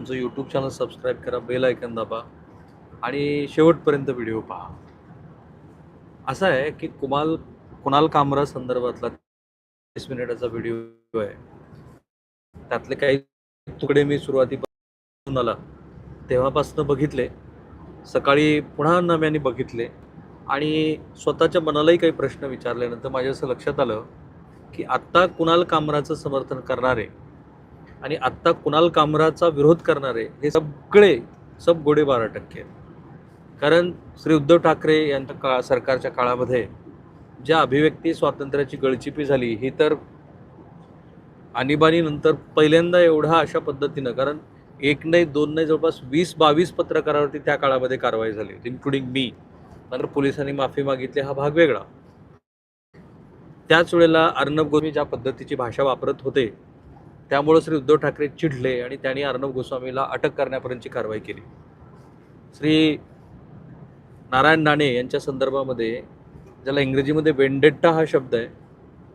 आमचं YouTube channel subscribe करा bell icon दाबा आणि शेवटपर्यंत व्हिडिओ पहा. असं आहे की कुमाल कुणाल कामरा संदर्भातला तीस मिनिटाचा व्हिडिओ आहे. त्यातले काही तुकडे मी सुरुवातीपासून आला तेव्हापासून बघितले. सकाळी पुन्हा नव्याने बघितले आणि स्वतःच्या मनालाही काही प्रश्न विचारल्यानंतर माझ्या असं लक्षात आलं की आत्ता कुणाल कामराचं समर्थन करणारे आणि आत्ता कुणाल कामराचा विरोध करणारे हे सगळे सब गोडे बारा टक्के आहेत. कारण श्री उद्धव ठाकरे यांच्या काळा सरकारच्या काळामध्ये ज्या अभिव्यक्ती स्वातंत्र्याची गळचिपी झाली ही तर आणीबाणीनंतर पहिल्यांदा एवढा अशा पद्धतीनं कारण एक नाही दोन नाही जवळपास वीस बावीस पत्रकारावरती त्या काळामध्ये कारवाई झाली होती इन्क्लुडिंग मी मात्र पोलिसांनी माफी मागितली हा भाग वेगळा त्याच वेळेला अर्णब गोस्वामी ज्या पद्धतीची भाषा वापरत होते त्यामुळं श्री उद्धव ठाकरे चिडले आणि त्यांनी अर्णब गोस्वामीला अटक करण्यापर्यंतची कारवाई केली. श्री नारायण नाणे यांच्या संदर्भामध्ये ज्याला इंग्रजीमध्ये वेंडेट्टा हा शब्द आहे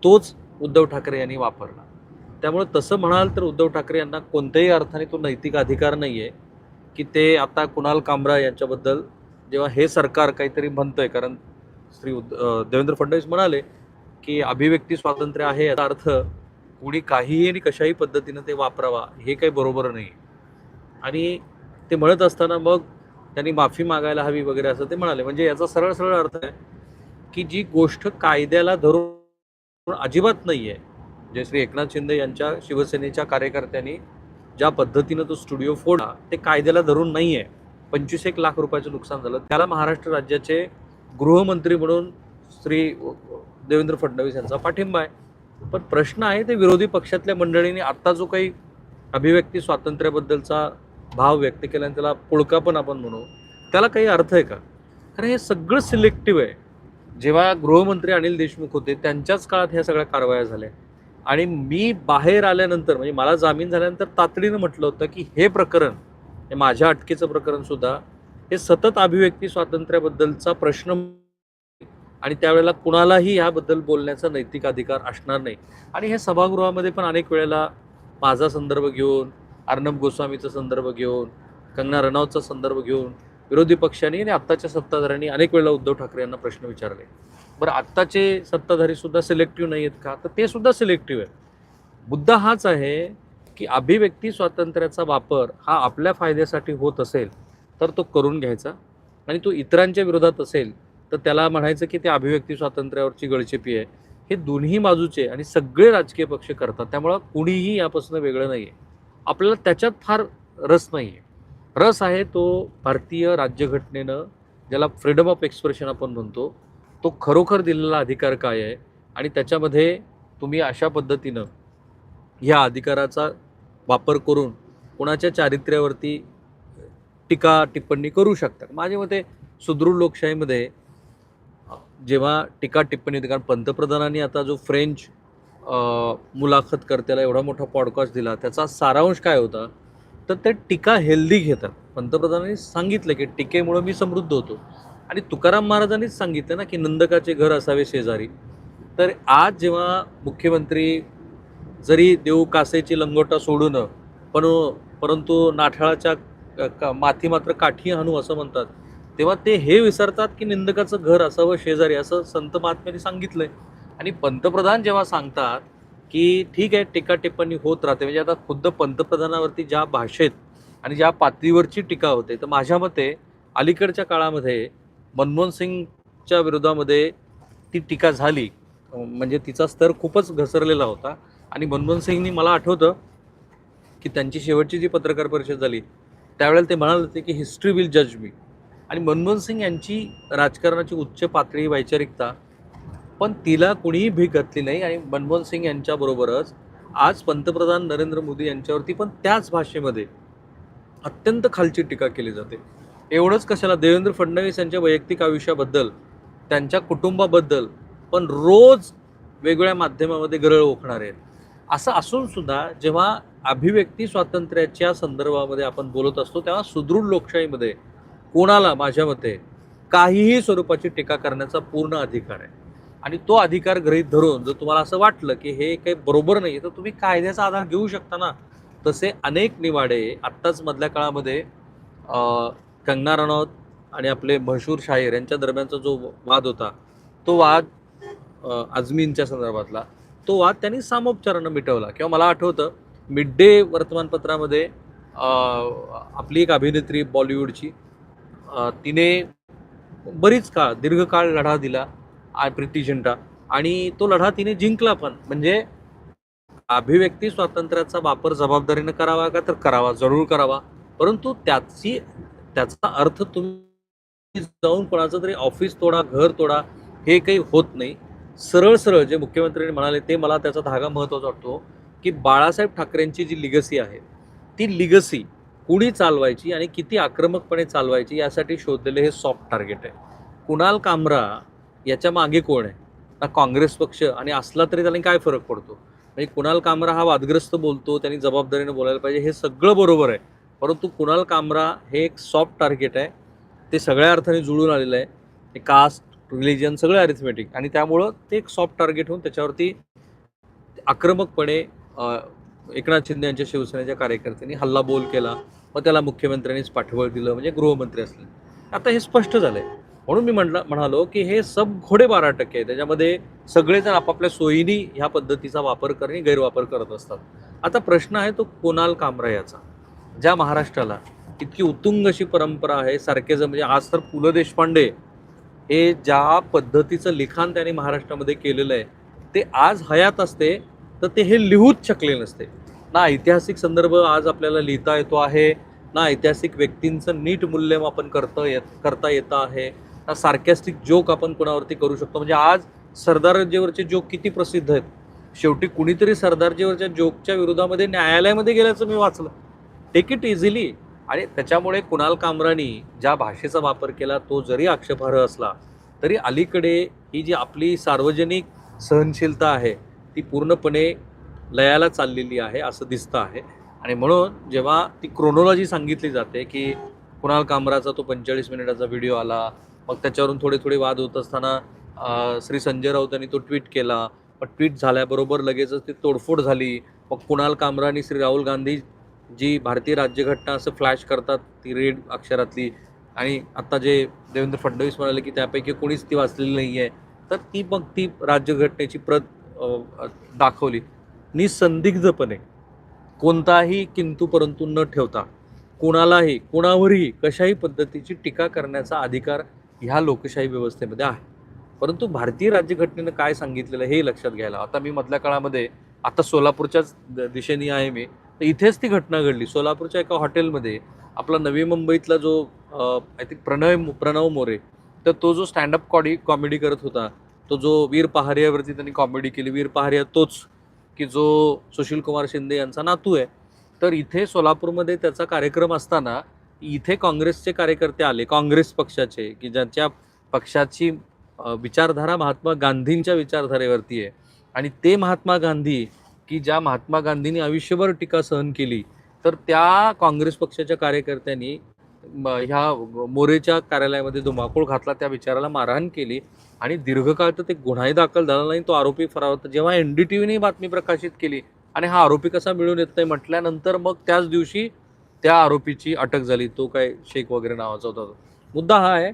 तोच उद्धव ठाकरे यांनी वापरला. त्यामुळे तसं म्हणाल तर उद्धव ठाकरे यांना कोणत्याही अर्थाने तो नैतिक अधिकार नाही आहे की ते आता कुणाल कामरा यांच्याबद्दल जेव्हा हे सरकार काहीतरी म्हणतं आहे कारण श्री उद देवेंद्र फडणवीस म्हणाले की अभिव्यक्ती स्वातंत्र्य आहे याचा अर्थ कुणी काहीही आणि कशाही पद्धतीनं ते वापरावा हे काही बरोबर नाही. आणि ते म्हणत असताना मग त्यांनी माफी मागायला हवी वगैरे असं ते म्हणाले. म्हणजे याचा सरळ सरळ अर्थ आहे की जी गोष्ट कायद्याला धरून अजिबात नाही आहे जे म्हणजे श्री एकनाथ शिंदे यांच्या शिवसेनेच्या कार्यकर्त्यांनी ज्या पद्धतीनं तो स्टुडिओ फोडला ते कायद्याला धरून नाही आहे पंचवीस एक लाख रुपयाचं नुकसान झालं. त्याला महाराष्ट्र राज्याचे गृहमंत्री म्हणून श्री देवेंद्र फडणवीस यांचा पाठिंबा आहे. पण प्रश्न आहे ते विरोधी पक्षातल्या मंडळींनी आत्ता जो काही अभिव्यक्ती स्वातंत्र्याबद्दलचा भाव व्यक्त केला आणि त्याला पुळका पण आपण म्हणू त्याला काही अर्थ आहे का? कारण हे सगळं सिलेक्टिव्ह आहे. जेव्हा गृहमंत्री अनिल देशमुख होते त्यांच्याच काळात ह्या सगळ्या कारवाया झाल्या. आणि मी बाहेर आल्यानंतर म्हणजे मला जामीन झाल्यानंतर तातडीनं म्हटलं होतं की हे प्रकरण हे माझ्या अटकेचं प्रकरणसुद्धा हे सतत अभिव्यक्ती स्वातंत्र्याबद्दलचा प्रश्न आणि त्यावेळेला कुणालाही ह्याबद्दल बोलण्याचा नैतिक अधिकार असणार नाही. आणि हे सभागृहामध्ये पण अनेक वेळेला माझा संदर्भ घेऊन अर्णब गोस्वामीचा संदर्भ घेऊन कंगना रनौतचा संदर्भ घेऊन विरोधी पक्षांनी आणि आत्ताच्या सत्ताधाऱ्यांनी अनेक वेळेला उद्धव ठाकरे यांना प्रश्न विचारले. बरं आत्ताचे सत्ताधारी सुद्धा सिलेक्टिव्ह नाही आहेत का? तर ते सुद्धा सिलेक्टिव्ह आहे मुद्दा हाच आहे की अभिव्यक्ती स्वातंत्र्याचा वापर हा आपल्या फायद्यासाठी होत असेल तर तो करून घ्यायचा. आणि तो इतरांच्या विरोधात असेल तर त्याला म्हणायचं की ते अभिव्यक्ती स्वातंत्र्यावरची गळचेपी आहे. हे दोन्ही बाजूचे आणि सगळे राजकीय पक्ष करतात. त्यामुळं कुणीही यापासून वेगळं नाही आहे आपल्याला त्याच्यात फार रस नाही आहे रस आहे तो भारतीय राज्यघटनेनं ज्याला फ्रीडम ऑफ एक्सप्रेशन आपण म्हणतो तो खरोखर दिलेला अधिकार काय आहे? आणि त्याच्यामध्ये तुम्ही अशा पद्धतीनं ह्या अधिकाराचा वापर करून कोणाच्या चारित्र्यावरती टीका टिप्पणी करू शकता. माझ्या मते सुदृढ लोकशाहीमध्ये जेव्हा टीका टिप्पणी होती कारण पंतप्रधानांनी आता जो फ्रेंच मुलाखत करत्याला एवढा मोठा पॉडकास्ट दिला त्याचा सारांश काय होता? तर ते टीका हेल्दी घेतात. पंतप्रधानांनी सांगितलं की टीकेमुळं मी समृद्ध होतो. आणि तुकाराम महाराजांनीच सांगितलं ना की नंदकाचे घर असावे शेजारी. तर आज जेव्हा मुख्यमंत्री जरी देऊ कासेची लंगोटा सोडून पण परंतु नाठाळाच्या माथी मात्र काठी हाणू असं म्हणतात तेव्हा ते हे विसरतात की निंदकाचं घर असावं शेजारी असं संत महात्म्याने सांगितलंय. आणि पंतप्रधान जेव्हा सांगतात की ठीक आहे टीका टिप्पणी होत राहते म्हणजे आता खुद्द पंतप्रधानावरती ज्या भाषेत आणि ज्या पातळीवरची टीका होते तर माझ्या मते अलीकडच्या काळामध्ये मनमोहन सिंगच्या विरोधामध्ये ती टीका झाली. म्हणजे तिचा स्तर खूपच घसरलेला होता. आणि मनमोहन सिंगनी मला आठवतं की त्यांची शेवटची जी पत्रकार परिषद झाली त्यावेळेला ते म्हणाले होते की हिस्ट्री विल जज मी आणि मनमोहन सिंग यांची राजकारणाची उच्च पातळी वैचारिकता पण तिला कुणीही भीक घातली नाही आणि मनमोहन सिंग यांच्याबरोबरच आज पंतप्रधान नरेंद्र मोदी यांच्यावरती पण त्याच भाषेमध्ये अत्यंत खालची टीका केली जाते. एवढंच कशाला देवेंद्र फडणवीस यांच्या वैयक्तिक आयुष्याबद्दल त्यांच्या कुटुंबाबद्दल पण रोज वेगवेगळ्या माध्यमामध्ये गरळ ओखणारे आहेत. असं असून सुद्धा जेव्हा अभिव्यक्ती स्वातंत्र्याच्या संदर्भामध्ये आपण बोलत असतो तेव्हा सुदृढ लोकशाहीमध्ये कोणाला माझ्या मते काहीही स्वरूपाची टीका करण्याचा पूर्ण अधिकार आहे. आणि तो अधिकार गृहीत धरून जर तुम्हाला असं वाटलं की हे काही बरोबर नाही तर तुम्ही कायद्याचा आधार घेऊ शकता ना. तसे अनेक निवाडे आत्ताच मधल्या काळामध्ये कंगना रनौत आणि आपले मशहूर शाहीर यांच्या दरम्यानचा जो वाद होता तो वाद अ, आझमींच्या संदर्भातला तो वाद त्यांनी सामोपचारानं मिटवला. किंवा मला आठवतं मिड डे वर्तमानपत्रामध्ये आपली एक अभिनेत्री बॉलिवूडची तिने बरीच काळ दीर्घकाळ लढा दिला आ- प्रीती झिंटा आणि तो लढा तिने जिंकला पण. म्हणजे अभिव्यक्ती स्वातंत्र्याचा वापर जबाबदारीनं करावा का तर करावा जरूर करावा. परंतु त्याची त्याचा अर्थ तुम्ही जाऊन कोणाचं तरी ऑफिस तोडा घर तोडा हे काही होत नाही. सरळ सरळ जे मुख्यमंत्र्यांनी म्हणाले ते मला त्याचा धागा महत्त्वाचा वाटतो की बाळासाहेब ठाकरेंची जी लिगसी आहे ती लिगसी कुणी चालवायची आणि किती आक्रमकपणे चालवायची यासाठी शोधलेले हे सॉफ्ट टार्गेट आहे. कुणाल कामरा याच्या मागे कोण आहे? ना काँग्रेस पक्ष आणि असला तरी त्याला काय फरक पडतो? म्हणजे कुणाल कामरा हा वादग्रस्त बोलतो त्यांनी जबाबदारीनं बोलायला पाहिजे हे सगळं बरोबर आहे. परंतु कुणाल कामरा हे एक सॉफ्ट टार्गेट आहे. ते सगळ्या अर्थाने जुळून आलेलं आहे. ते कास्ट रिलिजन सगळं अरिथमेटिक आणि त्यामुळं ते एक सॉफ्ट टार्गेट होऊन त्याच्यावरती आक्रमकपणे एकनाथ शिंदे यांच्या शिवसेनेच्या कार्यकर्त्यांनी हल्ला बोल केला. व त्याला मुख्यमंत्र्यांनीच पाठबळ दिलं म्हणजे गृहमंत्री असले. आता हे स्पष्ट झालं आहे म्हणून मी म्हटलं म्हणालो की हे सब घोडे बारा टक्के आहे त्याच्यामध्ये सगळेजण आपापल्या सोयीनी ह्या पद्धतीचा वापर करणे गैरवापर करत असतात. आता प्रश्न आहे तो कोणाल कामरा याचा? ज्या महाराष्ट्राला इतकी उत्तुंग अशी परंपरा आहे सारखे म्हणजे आज तर पु ल देशपांडे हे ज्या पद्धतीचं लिखाण त्यांनी महाराष्ट्रामध्ये केलेलं आहे ते आज हयात असते. तर ते हे लिहूच शकले नसते. ना ऐतिहासिक संदर्भ आज आपल्याला लिहिता येतो आहे ना ऐतिहासिक व्यक्तींचं नीट मूल्यमापन करता येत करता येतं आहे ना सार्कॅस्टिक जोक आपण कोणावरती करू शकतो. म्हणजे आज सरदारजीवरचे जोक किती प्रसिद्ध आहेत. शेवटी कुणीतरी सरदारजीवरच्या जोकच्या विरोधामध्ये न्यायालयामध्ये गेल्याचं मी वाचलं. टेक इट इझिली आणि त्याच्यामुळे कुणाल कामरानी ज्या भाषेचा वापर केला तो जरी आक्षेपार्ह असला तरी अलीकडे ही जी आपली सार्वजनिक सहनशीलता आहे ती पूर्णपणे लयाला चाललेली आहे असं दिसतं आहे. आणि म्हणून जेव्हा ती क्रोनॉलॉजी सांगितली जाते की कुणाल कामराचा तो पंचेचाळीस मिनिटाचा व्हिडिओ आला मग त्याच्यावरून थोडे थोडे वाद होत असताना श्री संजय राऊत यांनी तो ट्विट केला. मग ट्विट झाल्याबरोबर लगेचच ती तोडफोड झाली. मग कुणाल कामरा आणि श्री राहुल गांधी जी भारतीय राज्यघटना असं फ्लॅश करतात ती रेड अक्षरातली. आणि आत्ता जे देवेंद्र फडणवीस म्हणाले की त्यापैकी कोणीच ती वाचलेली नाही आहे तर ती मग ती राज्यघटनेची प्रत दाखवली. निसंदिग्धपणे. कोणताही किंतू परंतु न ठेवता कोणालाही कोणावरही कशाही पद्धतीची टीका करण्याचा अधिकार ह्या लोकशाही व्यवस्थेमध्ये आहे. परंतु भारतीय राज्यघटनेनं काय सांगितलेलं आहे हे लक्षात घ्यायला. आता मी मधल्या काळामध्ये आता सोलापूरच्याच द- दिशेने आहे मी. तर इथेच ती घटना घडली. सोलापूरच्या एका हॉटेलमध्ये आपला नवी मुंबईतला जो आय थिंक प्रणय प्रणव मोरे तर तो जो स्टँडअप कॉडी कॉमेडी करत होता तो जो वीर पहारियावरती त्यांनी कॉमेडी केली वीर पहारिया तोच की जो सुशील कुमार शिंदे यांचा नातू आहे. तर इथे सोलापूरमध्ये त्याचा कार्यक्रम असताना इथे काँग्रेसचे कार्यकर्ते आले काँग्रेस पक्षाचे की ज्यांच्या पक्षाची विचारधारा महात्मा गांधींच्या विचारधारेवरती आहे. आणि ते महात्मा गांधी की ज्या महात्मा गांधींनी आयुष्यभर टीका सहन केली तर त्या काँग्रेस पक्षाच्या कार्यकर्त्यांनी ह्या मोरेच्या कार्यालयामध्ये धुमाकूळ घातला त्या विचाराला मारहाण केली आणि दीर्घकाळ तर ते गुन्हाही दाखल झाला नाही तो आरोपी फरार होता. जेव्हा एन डी टी व्हीने बातमी प्रकाशित केली आणि हा आरोपी कसा मिळून येत नाही म्हटल्यानंतर मग त्याच दिवशी त्या आरोपीची अटक झाली तो काय शेख वगैरे नावाचा होता मुद्दा हा आहे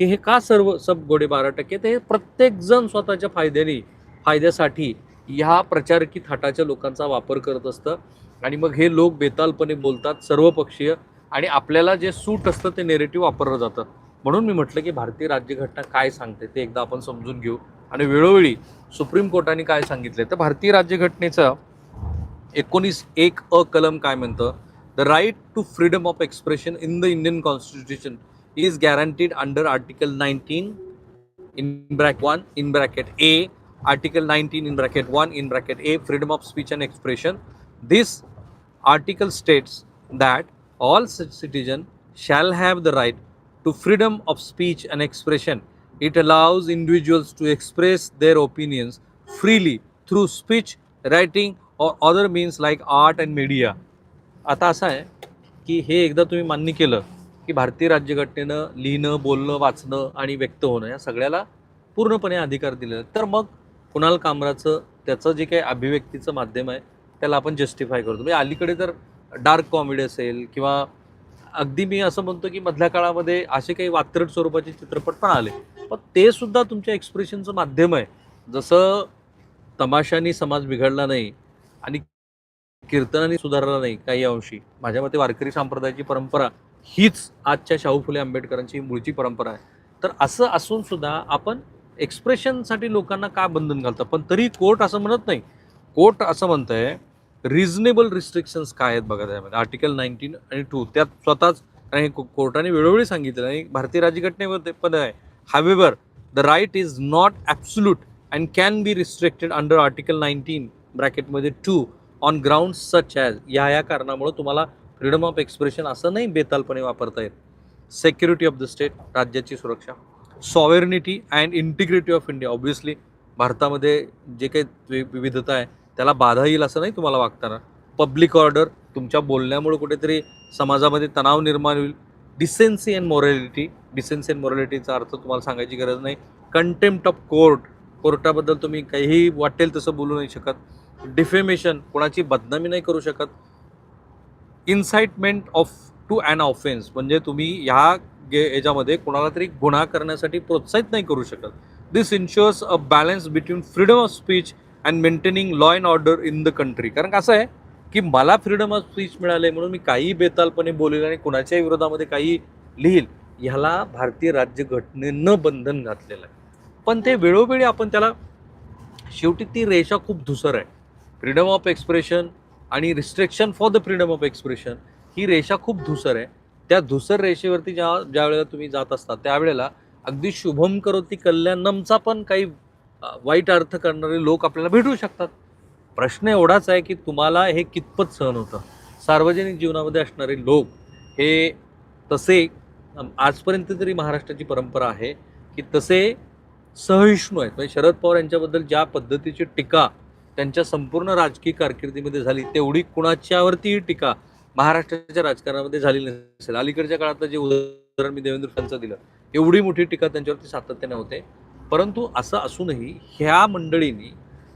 की हे का सर्व सब गोडे बारा टक्के? ते प्रत्येकजण स्वतःच्या फायद्याने फायद्यासाठी ह्या प्रचारकी थाटाच्या लोकांचा वापर करत असतं. आणि मग हे लोक बेतालपणे बोलतात सर्वपक्षीय आणि आपल्याला जे सूट असतं ते नेरेटिव्ह वापरलं जातं. म्हणून मी म्हटलं की भारतीय राज्यघटना काय सांगते ते एकदा आपण समजून घेऊ. आणि वेळोवेळी सुप्रीम कोर्टाने काय सांगितलं तर भारतीय राज्यघटनेचं एकोणीस एक अ कलम काय म्हणतं? The right to freedom of expression in the Indian constitution is guaranteed under article nineteen in brack one in bracket A article nineteen in bracket one in bracket A freedom of speech and expression this article states that all such citizen shall have the right to freedom of speech and expression. It allows individuals to express their opinions freely through speech, writing, or other means like art and media. आता असं आहे की हे एकदा तुम्ही मान्य केलं की भारतीय राज्यघटनेनं लिहिणं बोलणं वाचणं आणि व्यक्त होणं या सगळ्याला पूर्णपणे अधिकार दिलेला आहे. तर मग कुणाल कामराचं त्याचं जे काही अभिव्यक्तीचं माध्यम आहे त्याला आपण जस्टिफाय करतो म्हणजे अलीकडे तर डार्क कॉमेडी असेल किंवा अगदी मी असं म्हणतो की मधल्या काळामध्ये असे काही वात्रट स्वरूपाचे चित्रपट पण आले. पण ते सुद्धा तुमच्या एक्सप्रेशनचं माध्यम आहे. जसं तमाशानी समाज बिघडला नाही आणि कीर्तनाने सुधारला नाही काही अंशी. माझ्या मते वारकरी संप्रदायाची परंपरा हीच आजच्या शाहू फुले आंबेडकरांची मूळची परंपरा आहे. तर असं असून सुद्धा आपण एक्सप्रेशनसाठी लोकांना का बंधन घालतं? पण तरी कोर्ट असं म्हणत नाही. कोर्ट असं म्हणतंय रिझनेबल रिस्ट्रिक्शन्स काय आहेत बघा त्यामध्ये? आर्टिकल नाईन्टीन आणि टू त्यात स्वतःच आणि हे कोर्टाने वेळोवेळी सांगितलं आणि भारतीय राज्यघटनेमध्ये पण आहे. However the right is not absolute and can be restricted under article nineteen ब्रॅकेटमध्ये two on ground such as या या कारणामुळं तुम्हाला फ्रीडम ऑफ एक्सप्रेशन असं नाही बेतालपणे वापरता येत. सेक्युरिटी ऑफ द स्टेट राज्याची सुरक्षा sovereignty and integrity of India obviously भारतामध्ये जे काही वि- विविधता आहे त्याला बाधा येईल असं नाही तुम्हाला वागताना? पब्लिक ऑर्डर तुमच्या बोलण्यामुळे कुठेतरी समाजामध्ये तणाव निर्माण होईल. Decency and morality decency and मॉरॅलिटीचा अर्थ तुम्हाला सांगायची गरज नाही. कंटेम्प्ट ऑफ कोर्ट कोर्टाबद्दल तुम्ही काहीही वाटेल तसं बोलू नाही शकत. डिफेमेशन कोणाची बदनामी नाही करू शकत. Incitement of to an offence म्हणजे तुम्ही ह्या गे याच्यामध्ये कोणाला तरी गुन्हा करण्यासाठी प्रोत्साहित नाही करू शकत. This ensures a balance between freedom of speech and maintaining law and order in the country कारण कसं असं आहे की मला फ्रीडम ऑफ स्पीच मिळाले म्हणून मी काही बेतालपणे बोलेल आणि कुणाच्याही विरोधामध्ये काही लिहील ह्याला भारतीय राज्यघटनेनं बंधन घातलेलं आहे. पण ते वेळोवेळी आपण त्याला शेवटी ती रेषा खूप धुसर आहे. फ्रीडम ऑफ एक्सप्रेशन आणि restriction for the freedom of expression ही रेषा खूप धुसर आहे. त्या धुसर रेषेवरती ज्या ज्या वेळेला तुम्ही जात असता त्यावेळेला अगदी शुभम करोती कल्याणमचा पण काही वाईट अर्थ करणारे लोक आपल्याला भेटू शकतात. प्रश्न एवढाच आहे की तुम्हाला हे कितपत सहन होतं? सार्वजनिक जीवनामध्ये असणारे लोक हे तसे आजपर्यंत तरी महाराष्ट्राची परंपरा आहे की तसे सहिष्णू आहेत. म्हणजे शरद पवार यांच्याबद्दल ज्या पद्धतीची टीका त्यांच्या संपूर्ण राजकीय कारकिर्दीमध्ये झाली तेवढी कुणाच्यावरतीही टीका महाराष्ट्राच्या राजकारणामध्ये झाली नसेल. अलीकडच्या काळातलं जे उदाहरण मी देवेंद्र फडणवीसांचं दिलं एवढी मोठी टीका त्यांच्यावरती सातत्याने होते. परंतु असं असूनही ह्या मंडळींनी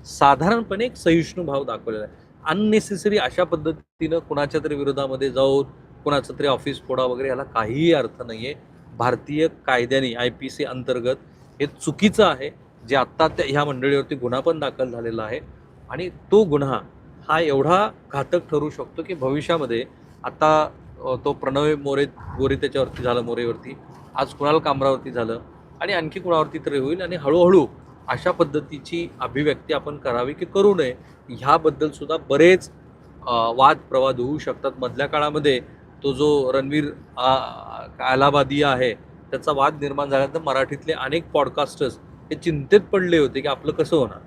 साधारणपणे एक सहिष्णू भाव दाखवलेला आहे. अननेसेसरी अशा पद्धतीनं कुणाच्या तरी विरोधामध्ये जाऊन कुणाचं तरी ऑफिस फोडा वगैरे याला काहीही अर्थ नाही आहे भारतीय कायद्याने आय पी सी अंतर्गत हे चुकीचं आहे जे आत्ता त्या ह्या मंडळीवरती गुन्हा पण दाखल झालेला आहे. आणि तो गुन्हा हा एवढा घातक ठरू शकतो की भविष्यामध्ये आता तो प्रणव मोरे गोरे त्याच्यावरती झालं मोरेवरती. आज कुणाल कामरावरती झालं. आणि आणखी कुणावरती तरी होईल आणि हळूहळू अशा पद्धतीची अभिव्यक्ती आपण करावी की करू नये ह्याबद्दल सुद्धा बरेच वाद प्रवाद होऊ शकतात. मधल्या काळामध्ये तो जो रणवीर अलाहाबादी आहे त्याचा वाद निर्माण झाल्यानंतर मराठीतले अनेक पॉडकास्टर्स हे चिंतेत पडले होते की आपलं कसं होणार?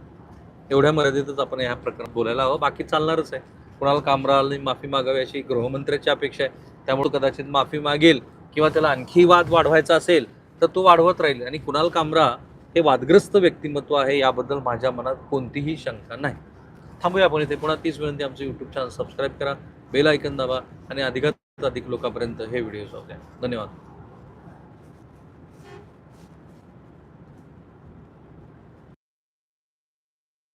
एवढ्या मर्यादेतच आपण ह्या प्रकरणात बोलायला हवं. बाकी चालणारच आहे. कुणाला कामराला माफी मागावी अशी गृहमंत्र्याची अपेक्षा आहे. त्यामुळे कदाचित माफी मागेल किंवा त्याला आणखी वाद वाढवायचा असेल तर तो वाढवत राहील. आणि कुणाल कामरा हे वादग्रस्त व्यक्तिमत्व आहे याबद्दल माझ्या मनात कोणतीही शंका नाही. थांबूया आपण इथे. पुन्हा तीच विनंती आमचं यूट्यूब चॅनल सबस्क्राईब करा बेल ऐकन दाबा आणि अधिकात अधिक लोकांपर्यंत हे व्हिडिओ जाऊ द्या. धन्यवाद.